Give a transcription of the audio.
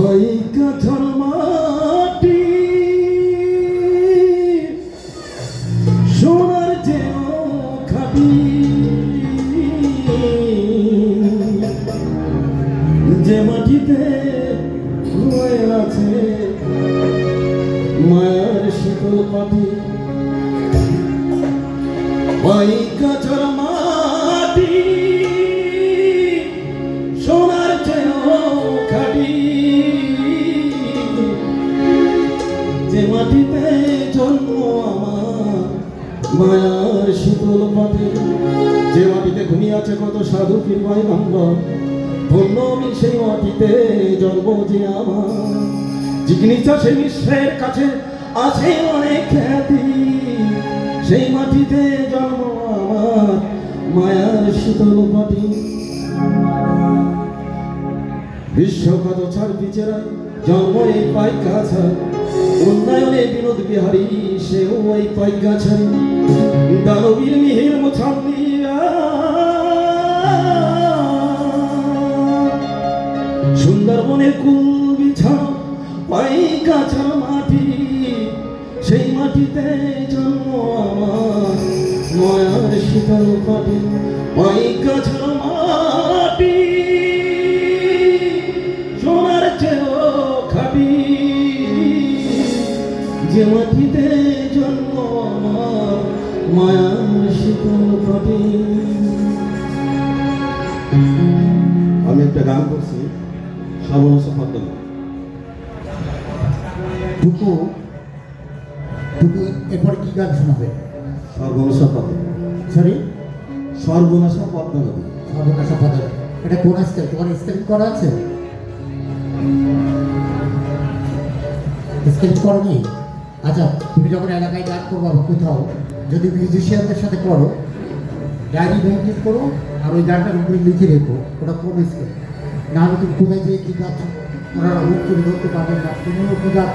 ওই কাঁথার মাটি। সোনার যেও খাটি যে মাটিতে রয়ে আছে মায়ের শীতল পাটি। ওই মাটিতে জন্ম আমার। মায়ার শীতল পাটি যে মাটিতে ঘুমিয়ে আছে কত সাধু পীরবাই বান্ধব ধন্য আমি সেই মাটিতে জন্ম যে আমার। জিজ্ঞাসা সেই বিশ্বের কাছে আছে অনেক খ্যাতি, সেই মাটিতে জন্ম আমার। মায়ার শীতল পাটি বিশ্বকত ছাড় বিচারায় জন্ম এই পাইকা ছাড় উন্নয়নে বিনোদ বিহারী, সেও এই পাইকা ছাড় দানবীর মিহির মুছান্দিরা সুন্দরবনের কুল বিছানো পাইকা ছাড় মাটি, সেই মাটিতে জন্ম আমার। মায়ার শীতল পাটি পাইকা যে মাটিতে জন্ম আমার মায়ার শীতল পাটি আমি একটা গান করছি সর্বনাশ পদ্ম টুকু টুকু এরপরে কি গান শোনাবে? সর্বনাশ পদ্ম সরি সর্বনাশ পদ্ম নদী সর্বনাশা এটা কোন স্কেল? তোমার স্কেল করা আছে? স্কেল করো নেই আচ্ছা তুমি যখন এলাকায় গান করব কোথাও, যদি মিউজিশিয়ানদের সাথে করো ডায়েরি মেনটেন করো, আর ওই গানটার উপরে লিখে রেখো, ওটা কোন স্কেল না হলে তুমি কোথায় যেয়ে কী গাছ ওনারা রূপ করে ধরতে পারবেন না, তুমিও কী গাছ